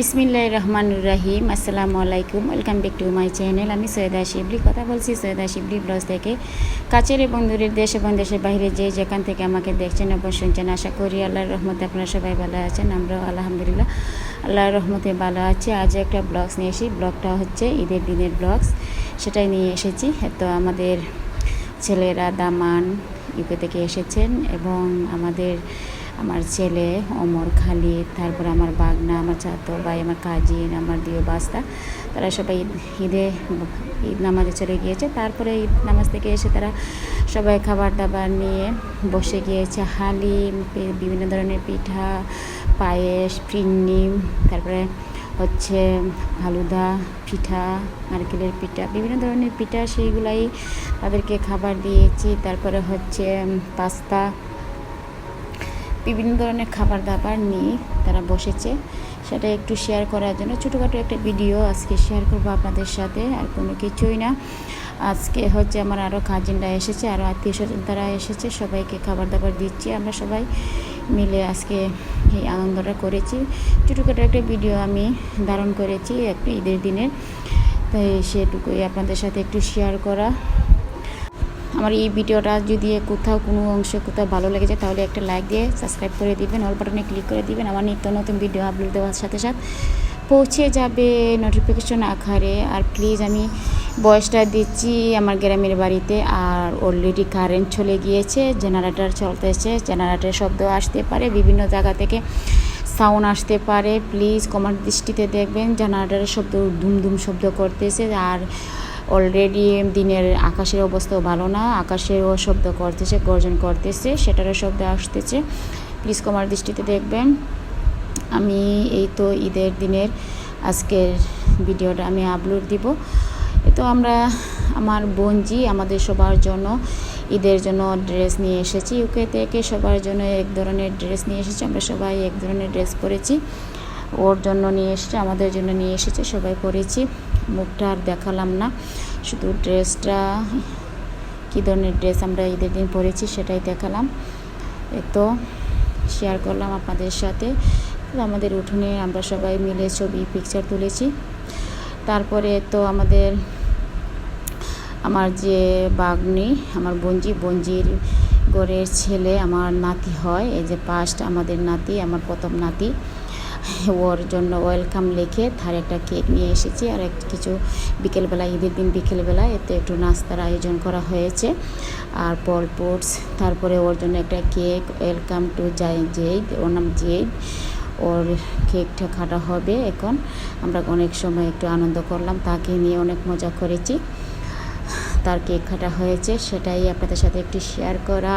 বিসমিল্লাহ রহমান রাহিম, আসসালামু আলাইকুম, welcome back to my channel. আমি সৈয়দা শিবলি। কথা বলছি সৈয়দা শিবলি ব্লগ থেকে। কাছের এবং দূরের দেশ এবং দেশের বাইরে যে যেখান থেকে আমাকে দেখছেন এবং শুনছেন, আশা করি আল্লাহর রহমতে আপনারা সবাই ভালো আছেন। আমরাও আলহামদুলিল্লাহ আল্লাহর রহমতে ভালো আছি। আজ একটা ব্লগস নিয়ে এসেছি। ব্লগটা হচ্ছে ঈদের দিনের ব্লগস। সেটাই নিয়ে এসেছি। তো আমাদের ছেলেরা দামান ইউকে থেকে এসেছেন এবং আমাদের আমার ছেলে অমর খালিদ তারপর আমার বাগনা, আমার চাতো ভাই, আমার কাজিন, আমার দিও বাস্তা, তারা সবাই ঈদ ঈদে নামাজে চলে গিয়েছে। তারপরে ঈদ নামাজ থেকে এসে তারা সবাই খাবার দাবার নিয়ে বসে গিয়েছে। হালিম বিভিন্ন ধরনের পিঠা, পায়েস, ফিন্নি, তারপরে হচ্ছে ফালুদা পিঠা, নারকেলের পিঠা, বিভিন্ন ধরনের পিঠা, সেইগুলাই তাদেরকে খাবার দিয়েছি। তারপরে হচ্ছে পাস্তা বিভিন্ন ধরনের খাবার দাবার নিয়ে তারা বসেছে। সেটা একটু শেয়ার করার জন্য। ছোটোখাটো একটা ভিডিও আজকে শেয়ার করব আপনাদের সাথে, আর কোনো কিছুই না। আজকে হচ্ছে আমার আরও কাজিনরা এসেছে আরও আত্মীয় স্বজন তারা এসেছে, সবাইকে খাবার দাবার দিচ্ছি। আমরা সবাই মিলে আজকে এই আনন্দটা করেছি। ছোটোখাটো একটা ভিডিও আমি ধারণ করেছি একটা ঈদের দিনের। তাই সেটুকুই আপনাদের সাথে একটু শেয়ার করা। আমার এই ভিডিওটা যদি কোথাও কোনো অংশ কোথাও ভালো লেগে যায়, তাহলে একটা লাইক দিয়ে সাবস্ক্রাইব করে দিবেন। অল বাটনে ক্লিক করে দিবেন। আমার নিত্য নতুন ভিডিও আপলোড দেওয়ার সাথে সাথে পৌঁছে যাবে নোটিফিকেশন আকারে। আর প্লিজ আমি বয়সটা দিচ্ছি আমার গ্রামের বাড়িতে। আর অলরেডি কারেন্ট চলে গিয়েছে জেনারেটার চলতেছে। জেনারেটর শব্দ আসতে পারে, বিভিন্ন জায়গা থেকে সাউন্ড আসতে পারে। প্লিজ কমার দৃষ্টিতে দেখবেন জেনারেটারের শব্দ ধুম ধুম শব্দ করতেছে। আর অলরেডি দিনের আকাশের অবস্থাও ভালো না, আকাশেরও শব্দ করতেছে, গর্জন করতেছে, সেটারও শব্দ আসতেছে। প্লিজ কমার দৃষ্টিতে দেখবেন। আমি এই তো ঈদের দিনের আজকের ভিডিওটা আমি আপলোড দিব। এ তো আমরা, আমার বোনজি আমাদের সবার জন্য ঈদের জন্য ড্রেস নিয়ে এসেছি। ইউকে থেকে সবার জন্য এক ধরনের ড্রেস নিয়ে এসেছি। আমরা সবাই এক ধরনের ড্রেস পরেছি। ওর জন্য নিয়ে এসেছে, আমাদের জন্য নিয়ে এসেছে, সবাই পরেছি। মুখটা আর দেখালাম না। শুধু ড্রেসটা, কী ধরনের ড্রেস আমরা ঈদের দিন পরেছি সেটাই দেখালাম। তো শেয়ার করলাম আপনাদের সাথে। আমাদের উঠোনে আমরা সবাই মিলে ছবি পিকচার তুলেছি। তারপরে তো আমাদের, আমার যে বাগনি, আমার বঞ্জি, বঞ্জির গড়ের ছেলে, আমার নাতি হয়। এই যে পাস্ট আমাদের নাতি, আমার প্রথম নাতি। ওর জন্য ওয়েলকাম লিখে তার একটা কেক নিয়ে এসেছি। আর এক কিছু বিকেলবেলা, ঈদের দিন বিকেলবেলা এতে একটু নাস্তার আয়োজন করা হয়েছে। আর পল পোটস তারপরে ওর জন্য একটা কেক, ওয়েলকাম টু জাই জেদ ওর নাম জেদ ওর কেকটা কাটা হবে এখন। আমরা অনেক সময় একটু আনন্দ করলাম, তাকে নিয়ে অনেক মজা করেছি। তার কেক কাটা হয়েছে, সেটাই আপনাদের সাথে একটু শেয়ার করা।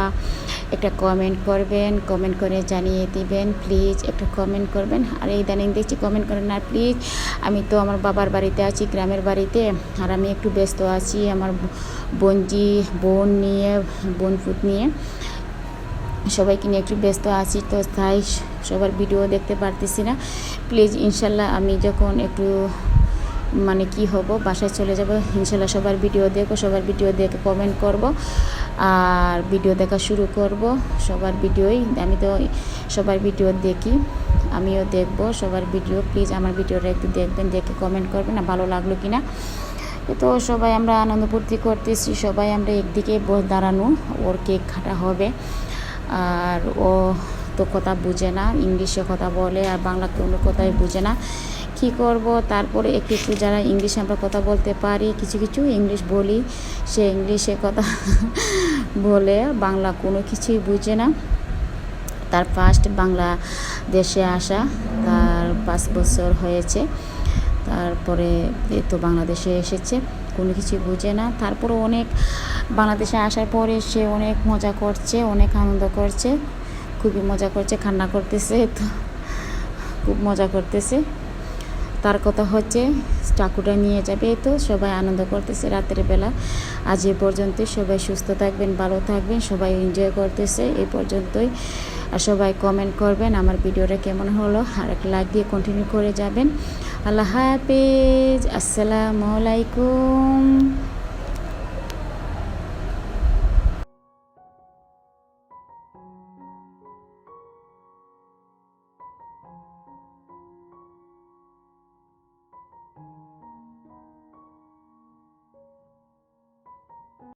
একটা কমেন্ট করবেন কমেন্ট করে জানিয়ে দিবেন প্লিজ একটা কমেন্ট করবেন, আর এই ইদানিং দেখছি কমেন্ট করেন না প্লিজ আমি তো আমার বাবার বাড়িতে আছি, গ্রামের বাড়িতে, আর আমি একটু ব্যস্ত আছি, আমার বোনজি, বোন নিয়ে, বোন ফুট নিয়ে। সবাইকে নিয়ে একটু ব্যস্ত আছি, তো তাই সবার ভিডিও দেখতে পারতেছি না। প্লিজ ইনশাল্লাহ আমি যখন একটু মানে কি হব, বাসায় চলে যাব, ইনশাল্লাহ সবার ভিডিও দেখব, সবার ভিডিও দেখে কমেন্ট করব, আর ভিডিও দেখা শুরু করব, সবার ভিডিওই আমি তো সবার ভিডিও দেখি, আমিও দেখব সবার ভিডিও প্লিজ আমার ভিডিওটা একটু দেখবেন, দেখে কমেন্ট করবেন না, ভালো লাগল কি না তো সবাই আমরা আনন্দ ফুর্তি করতেছি, সবাই আমরা একদিকে দাঁড়ানো, ওর কেক খাটা হবে। আর ও তো কথা বুঝে না, ইংলিশে কথা বলে, আর বাংলা কোনো কথাই বুঝে না। কী করব? তারপরে একটু একটু যারা ইংলিশে আমরা কথা বলতে পারি, কিছু কিছু ইংলিশ বলি। সে ইংলিশে কথা বলে, বাংলা কোনো কিছুই বুঝে না। তার ফার্স্ট বাংলা দেশে আসা, তার পাঁচ বছর হয়েছে। তারপরে তো বাংলাদেশে এসেছে, কোনো কিছু বুঝে না। তারপরে অনেক বাংলাদেশে আসার পরে সে অনেক মজা করছে, অনেক আনন্দ করছে। খুবই মজা করছে, কান্না করতেছে, তো খুব মজা করতেছে। তার কথা হচ্ছে চাকুটা নিয়ে যাবে। তো সবাই আনন্দ করতেছে রাতের বেলা। আজ এ পর্যন্ত সবাই সুস্থ থাকবেন, ভালো থাকবেন, সবাই এনজয় করতেছে। এই পর্যন্তই। আর সবাই কমেন্ট করবেন আমার ভিডিওটা কেমন হলো। আর এক লাইক দিয়ে কন্টিনিউ করে যাবেন। আল্লাহ হাফিজ। আসসালামু আলাইকুম।